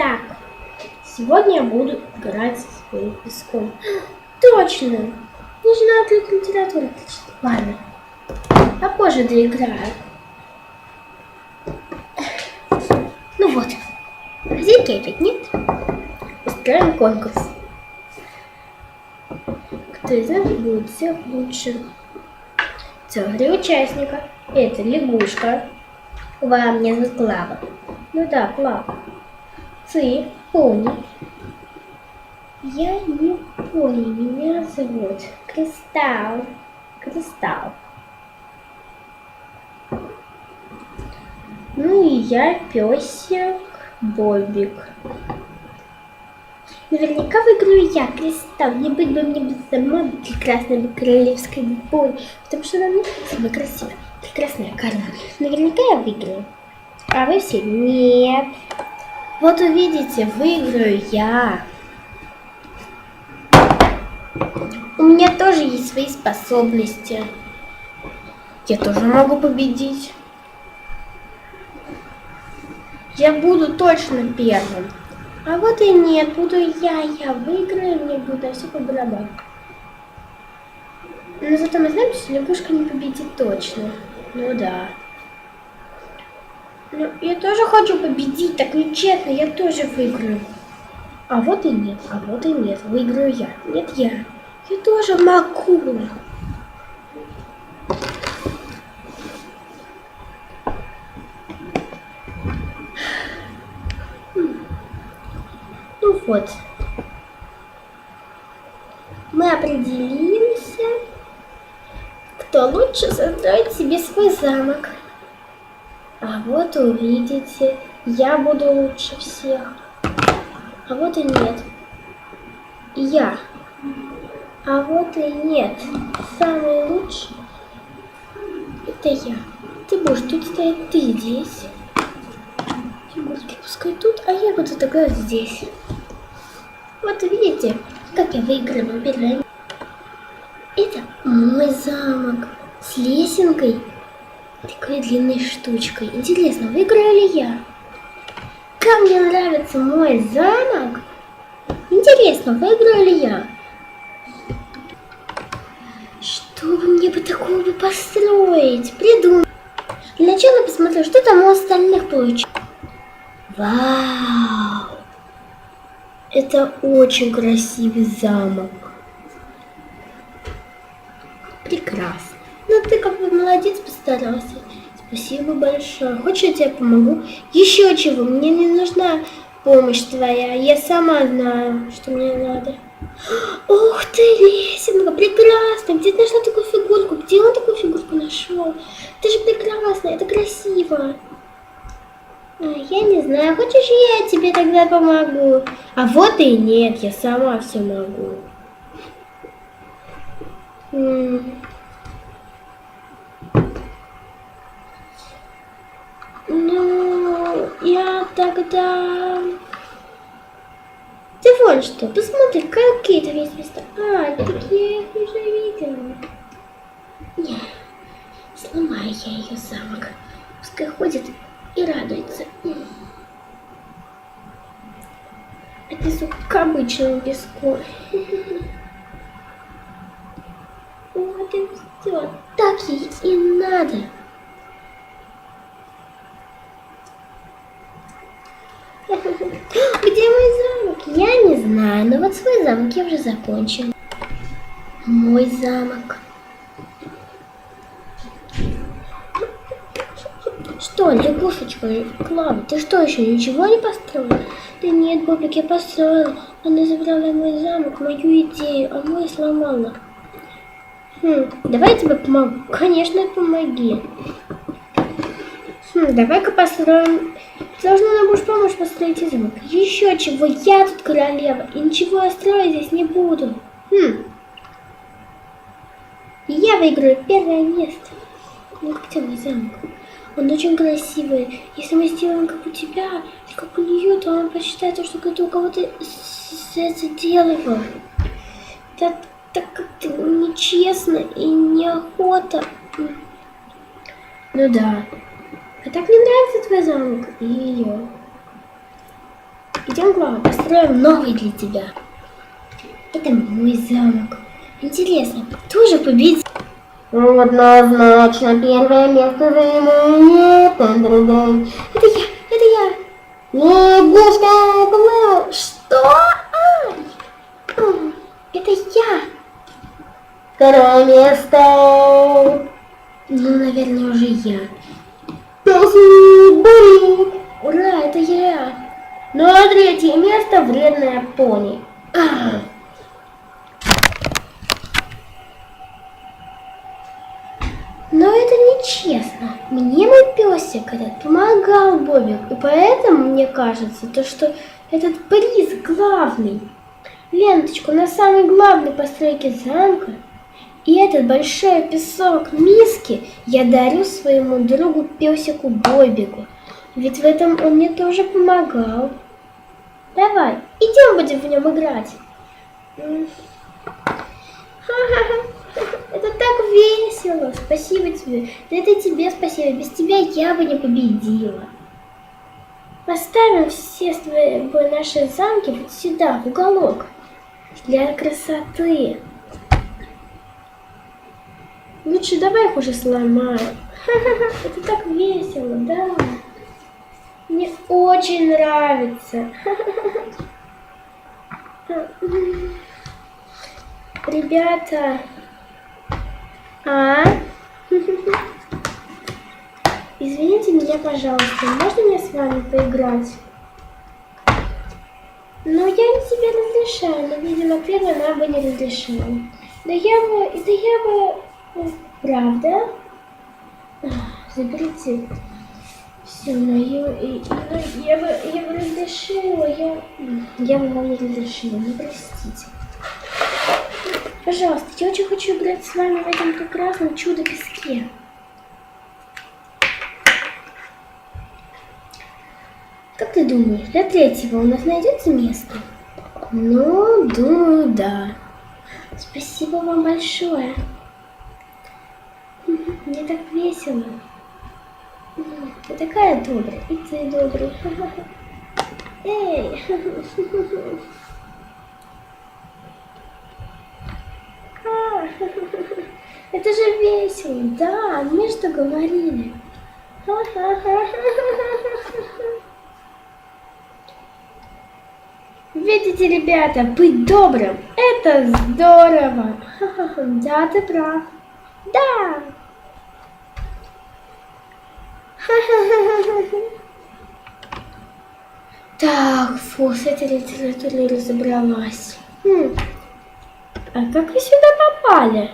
Итак, сегодня я буду играть со своим песком. Точно! Не же надо только литературу отличить. Ладно. А позже доиграю. Ну вот. Хозяйки опять нет. Устраиваем конкурс. Кто из нас будет всех лучше? Три участника. Это лягушка. Вам меня зовут Клава. Ну да, Клава. Ты, пони. Я не пони, меня зовут Кристалл. Кристалл. Ну и я песик Бобик. Наверняка выиграю я, Кристалл. Не быть бы мне самой прекрасной королевской бой, потому что она самая красивая, прекрасная корона. Наверняка я выиграю. А вы все нет. Вот увидите, выиграю я. У меня тоже есть свои способности. Я тоже могу победить. Я буду точно первым. А вот и нет, буду я, я выиграю, мне будет все по барабану. Но зато мы знаем, что лягушка не победит точно. Ну да. Ну, я тоже хочу победить, так нечестно, я тоже выиграю. А вот и нет, а вот и нет, выиграю я. Нет, я. Я тоже могу. Ну вот. Мы определимся, кто лучше создает себе свой замок. А вот увидите, я буду лучше всех. А вот и нет. Я. А вот и нет. Самый лучший это я. Ты будешь тут стоять, ты здесь. Фигурки пускай тут, а я буду тогда здесь. Вот видите, как я выигрываю первое. Это мой замок с лесенкой такой длинной штучкой. Интересно, выиграю ли я? Как мне нравится мой замок. Интересно, выиграю ли я? Что бы мне бы такого бы построить? Придумать. Для начала посмотрю, что там у остальных получилось. Вау! Это очень красивый замок. Прекрасно. Ну ты как бы постарался. Спасибо большое. Хочешь, я тебе помогу? Еще чего? Мне не нужна помощь твоя. Я сама знаю, что мне надо. Ух ты, лесенка, прекрасно. Где ты нашла такую фигурку? Где он такую фигурку нашел? Это же прекрасно, это красиво. А, я не знаю, хочешь, я тебе тогда помогу? А вот и нет, я сама все могу. Ну, я тогда... Ты вон что, посмотри, какие там есть места. А, такие я их уже видела. Не, сломаю я ее замок. Пускай ходит и радуется. Отнесу к обычному песку. Вот и все. Так ей и надо. Где мой замок? Я не знаю, но вот свой замок я уже закончил. Мой замок. Что, лягушечка, Клава, ты что, еще ничего не построила? Да нет, Бобик, я построила. Она забрала мой замок, мою идею, а мой сломала. Хм, давай я тебе помогу. Конечно, помоги. Хм, давай-ка построим Должна нам будешь помочь построить замок. Еще чего, я тут королева, и ничего я строить здесь не буду. Хм. Я выиграю первое место. Ну, как тебе замок? Он очень красивый. Если мы сделаем как у тебя, как у нее, то он посчитает, что это у кого-то это делала. Так, как-то нечестно и неохота. Ну да. А так мне нравится твой замок и ее. И Пойдем, Клава, построим новый для тебя. Это мой замок. Интересно, кто же победит? Ну, однозначно, первое место займу я. Тан-дан-дан. Это я, это я. Лягушка, Клава. Что? Ай! Это я. Второе место. Ну, наверное, уже я. Песни Бурик. Ура, это я. Ну, а третье место вредная пони. А. Но это нечестно. Мне мой песик этот помогал Бобик, и поэтому мне кажется, то, что этот приз главный. Ленточку на самой главной постройке замка и этот большой песок миски я дарю своему другу песику Бобику. Ведь в этом он мне тоже помогал. Давай, идем будем в нем играть. Это так весело. Спасибо тебе. Да это тебе спасибо. Без тебя я бы не победила. Поставим все свои, бы наши замки вот сюда, в уголок. Для красоты. Лучше давай их уже. Ха-ха-ха. Это так весело, да. Мне очень нравится. Ребята, а? Извините меня, пожалуйста, можно мне с вами поиграть? Ну, я тебе разрешаю, но, видимо, первый нам бы не разрешила. Да я бы, да я бы, правда? Ах, Заберите все мою, и, ну, я бы, я бы разрешила, я, я бы вам не разрешила, не простите. Пожалуйста, я очень хочу играть с вами в этом прекрасном чудо-песке. Как ты думаешь, для третьего у нас найдется место? Ну, думаю, да. Спасибо вам большое. Мне так весело. Ты такая добрая, и ты добрый. Эй! А, Это же весело, да, мы что говорили. Видите, ребята, быть добрым – это здорово. Да, ты прав. Да. Так, фу, с этой литературой разобралась. Хм. А как вы сюда попали?